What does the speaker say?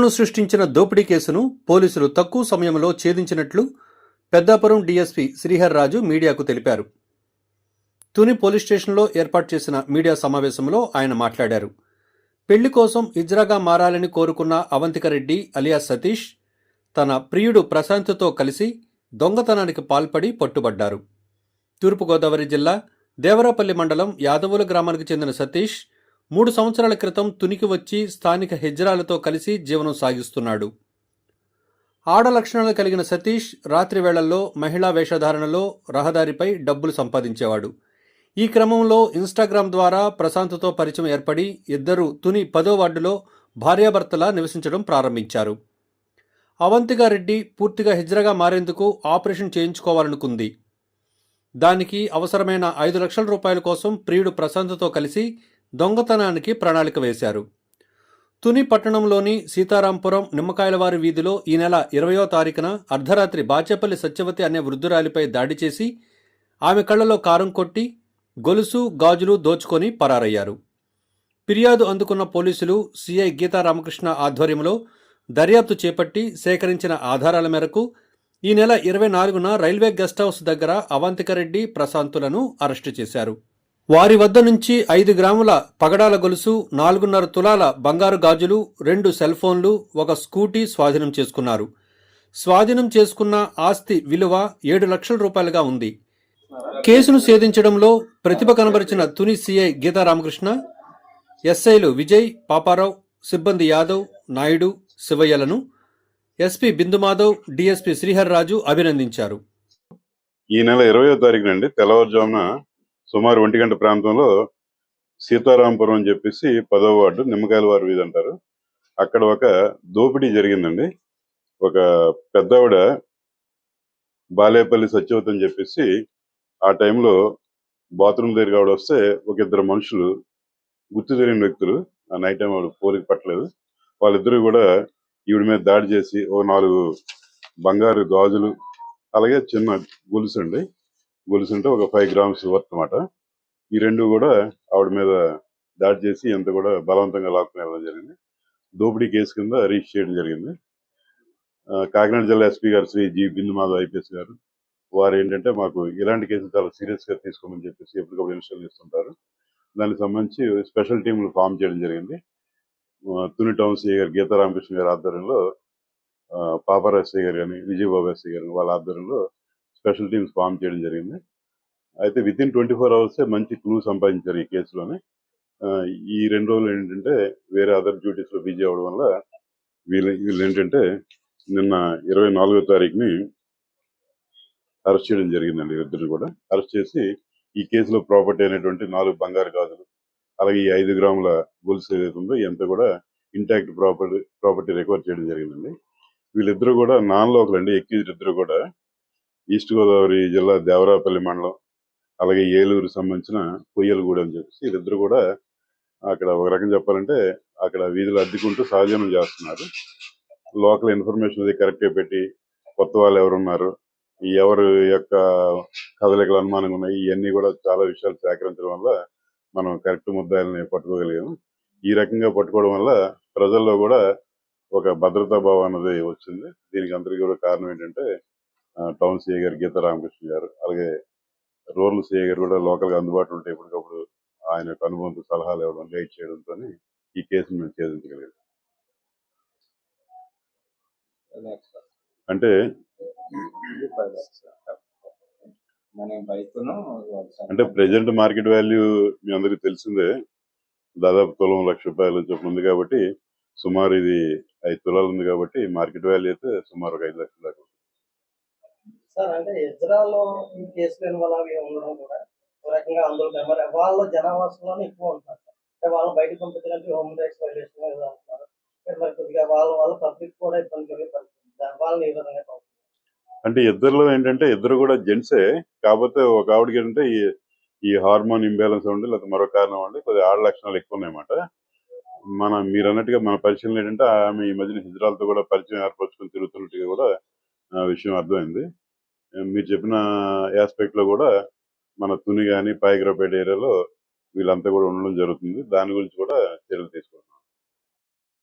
ను సృష్టించిన దోపిడీ కేసును పోలీసులు తక్కువ సమయంలో ఛేదించినట్లు పెద్దాపురం డీఎస్పీ శ్రీహర్ రాజు మీడియాకు తెలిపారు. తుని పోలీస్ స్టేషన్లో ఏర్పాటు చేసిన మీడియా సమావేశంలో ఆయన మాట్లాడారు. పెళ్ళి కోసం ఇజ్రాగా మారాలని కోరుకున్న అవంతికరెడ్డి అలియా సతీష్ తన ప్రియుడు ప్రశాంత్తో కలిసి దొంగతనానికి పాల్పడి పట్టుబడ్డారు. తూర్పుగోదావరి జిల్లా దేవరాపల్లి మండలం యాదవుల గ్రామానికి చెందిన సతీష్ మూడు సంవత్సరాల క్రితం తునికి వచ్చి స్థానిక హెజ్రాలతో కలిసి జీవనం సాగిస్తున్నాడు. ఆడ లక్షణాలు కలిగిన సతీష్ రాత్రి వేళల్లో మహిళా వేషధారణలో రహదారిపై డబ్బులు సంపాదించేవాడు. ఈ క్రమంలో ఇన్స్టాగ్రామ్ ద్వారా ప్రశాంత్తో పరిచయం ఏర్పడి ఇద్దరు తుని పదో వార్డులో భార్యాభర్తలా నివసించడం ప్రారంభించారు. అవంతిగా రెడ్డి పూర్తిగా హిజ్రగా మారేందుకు ఆపరేషన్ చేయించుకోవాలనుకుంది. దానికి అవసరమైన ఐదు లక్షల రూపాయల కోసం ప్రియుడు ప్రశాంత్తో కలిసి దొంగతనానికి ప్రణాళిక వేశారు. తుని పట్టణంలోని సీతారాంపురం నిమ్మకాయలవారి వీధిలో ఈ నెల ఇరవయో తారీఖున అర్ధరాత్రి బాచేపల్లి సత్యవతి అనే వృద్ధురాలిపై దాడి చేసి ఆమె కళ్ళలో కారం కొట్టి గొలుసు గాజులు దోచుకొని పరారయ్యారు. ఫిర్యాదు అందుకున్న పోలీసులు సిఐ గీతా రామకృష్ణ ఆధ్వర్యంలో దర్యాప్తు చేపట్టి సేకరించిన ఆధారాల మేరకు ఈ నెల ఇరవై నాలుగున రైల్వే గెస్ట్ హౌస్ దగ్గర అవంతికరెడ్డి ప్రశాంతులను అరెస్టు చేశారు. వారి వద్ద నుంచి ఐదు గ్రాముల పగడాల గొలుసు నాలుగున్నర తులాల బంగారు గాజులు రెండు సెల్ ఫోన్లు ఒక స్కూటీ స్వాధీనం చేసుకున్నారు. స్వాధీనం చేసుకున్న ఆస్తి విలువ ఏడు లక్షల రూపాయలుగా ఉంది. కేసును ఛేదించడంలో ప్రతిభ కనబరిచిన తుని సిఐ గీతా రామకృష్ణ ఎస్ఐలు విజయ్ పాపారావు సిబ్బంది యాదవ్ నాయుడు శివయ్యలను ఎస్పీ బిందుమాధవ్ డిఎస్పీ శ్రీహర్ రాజు అభినందించారు. ఈ నెల ఇరవయో తారీఖు నుండి తెల్లవారుజామున సుమారు ఒంటి గంట ప్రాంతంలో సీతారాంపురం అని చెప్పేసి పదో వార్డు నిమ్మకాయల వారి వీధి అంటారు. అక్కడ ఒక దోపిడీ జరిగిందండి. ఒక పెద్దవిడ బాలేపల్లి సత్యవతి అని చెప్పేసి ఆ టైంలో బాత్రూమ్ దగ్గర ఆవిడ వస్తే ఒక ఇద్దరు మనుషులు గుర్తు తెలియని వ్యక్తులు ఆ నైట్ టైం ఆవిడ పోలికి పట్టలేదు. వాళ్ళిద్దరూ కూడా ఈవిడ మీద దాడి చేసి ఓ నాలుగు బంగారు గాజులు అలాగే చిన్న గొలుసు అండి గొలుసు ఉంటే ఒక ఫైవ్ గ్రామ్స్ వర్త్ అన్నమాట ఈ రెండు కూడా ఆవిడ మీద దాడి చేసి ఎంత కూడా బలవంతంగా లాక్కుని వెళ్ళడం జరిగింది. దోపిడీ కేసు కింద రిజిస్టర్ చేయడం జరిగింది. కాకినాడ జిల్లా ఎస్పీ గారు శ్రీ జి బిందు మాధవ్ ఐపీఎస్ గారు వారు ఏంటంటే మాకు ఇలాంటి కేసులు చాలా సీరియస్గా తీసుకోమని చెప్పేసి ఎప్పటికప్పుడు ఇన్స్టాల్ చేస్తుంటారు. దానికి సంబంధించి స్పెషల్ టీంలు ఫామ్ చేయడం జరిగింది. తుని టౌన్ సిఐ గారు గీతా రామకృష్ణ గారి ఆధ్వర్యంలో ఆ, గారు కానీ విజయబాబు ఎస్ఐ గారు వాళ్ళ ఆధ్వర్యంలో స్పెషల్ టీమ్స్ ఫామ్ చేయడం జరిగింది. అయితే with in twenty four hours మంచి క్లూ సంపాదించారు ఈ కేసులోనే. ఈ రెండు రోజులు ఏంటంటే వేరే అదర్ డ్యూటీస్లో బిజీ అవడం వల్ల వీళ్ళు వీళ్ళు ఏంటంటే నిన్న ఇరవై నాలుగో తారీఖుని అరెస్ట్ చేయడం జరిగిందండి ఇద్దరు కూడా. అరెస్ట్ చేసి ఈ కేసులో ప్రాపర్టీ అనేటువంటి నాలుగు బంగారు గాజులు అలాగే ఈ ఐదు గ్రాముల గొలుసు ఏదైతే ఉందో ఇదంతా కూడా ఇంటాక్ట్ ప్రాపర్టీ ప్రాపర్టీ రికవర్ చేయడం జరిగిందండి. వీళ్ళిద్దరూ కూడా నాన్ లోకల్ అండి ఎక్కిజ్ ఇద్దరు కూడా ఈస్ట్ గోదావరి జిల్లా దేవరాపల్లి మండలం అలాగే ఏలూరు సంబంధించిన కొయ్యలగూడ అని చెప్పేసి వీళ్ళిద్దరు కూడా అక్కడ ఒక రకం చెప్పాలంటే అక్కడ వీధులు అద్దెకుంటూ సహజనం చేస్తున్నారు. లోకల్ ఇన్ఫర్మేషన్ అది కరెక్ట్గా పెట్టి కొత్త వాళ్ళు ఎవరున్నారు ఎవరు యొక్క కదలికలు అనుమానంగా ఉన్నాయి ఇవన్నీ కూడా చాలా విషయాలు సేకరించడం వల్ల మనం కరెక్ట్ ముద్దాయిల్ని పట్టుకోగలిగాము ఈ రకంగా పట్టుకోవడం వల్ల ప్రజల్లో కూడా ఒక భద్రతా భావం అనేది వచ్చింది. దీనికి అందరికీ కూడా కారణం ఏంటంటే టౌన్ సిఐ గారు గీతా రామకృష్ణ గారు అలాగే రూరల్ సిఐ గారు కూడా లోకల్గా అందుబాటులో ఉంటే ఎప్పటికప్పుడు ఆయన అనుభవంతో సలహాలు ఇవ్వడం గైడ్ చేయడంతో ఈ కేసును మేము ఛేదించగలిగాం అంటే అంటే ప్రెజెంట్ మార్కెట్ వాల్యూ మీ అందరికీ తెలిసిందే దాదాపు తులం లక్ష రూపాయలు చొప్పున ఉంది కాబట్టి సుమారు ఇది ఐదు తులాలు ఉంది కాబట్టి మార్కెట్ వాల్యూ అయితే సుమారు ఒక ఐదు లక్షల దాకా. సార్ అంటే ఇజ్రాయల్లో ఈ కేసులు ఇన్వాల్వ్ ఉండడం కూడా ఒక రకంగా ఆందోళన మరి వాళ్ళ జనావాసంలోనే ఎక్కువ ఉంటారు అంటే వాళ్ళు బయటకు పంపించడానికి హోమ్ రైట్స్ వైలేషన్ ఏదో అంటున్నారు. మరి కొద్దిగా వాళ్ళ వాళ్ళ పబ్లిక్ కూడా ఇబ్బంది కలిగే పరిస్థితి వాళ్ళని ఈ విధంగా అంటే ఇద్దరులో ఏంటంటే ఇద్దరు కూడా జెంట్సే కాకపోతే ఒక ఆవిడకి ఏంటంటే ఈ ఈ హార్మోన్ ఇంబ్యాలెన్స్ ఉండి లేకపోతే మరో కారణం ఉండి కొద్దిగా ఆడ లక్షణాలు ఎక్కువ ఉన్నాయన్నమాట. మన మీరు అన్నట్టుగా మన పరిశీలన ఏంటంటే ఆమె ఈ మధ్యన హిజ్రాలతో కూడా పరిచయం ఏర్పరచుకుని తిరుగుతున్నట్టుగా కూడా విషయం అర్థమైంది. మీరు చెప్పిన ఆస్పెక్ట్లో కూడా మన తుని కానీ పాయగ్రాపేట ఏరియాలో వీళ్ళంతా కూడా ఉండడం జరుగుతుంది. దాని గురించి కూడా చర్యలు తీసుకుంటున్నాం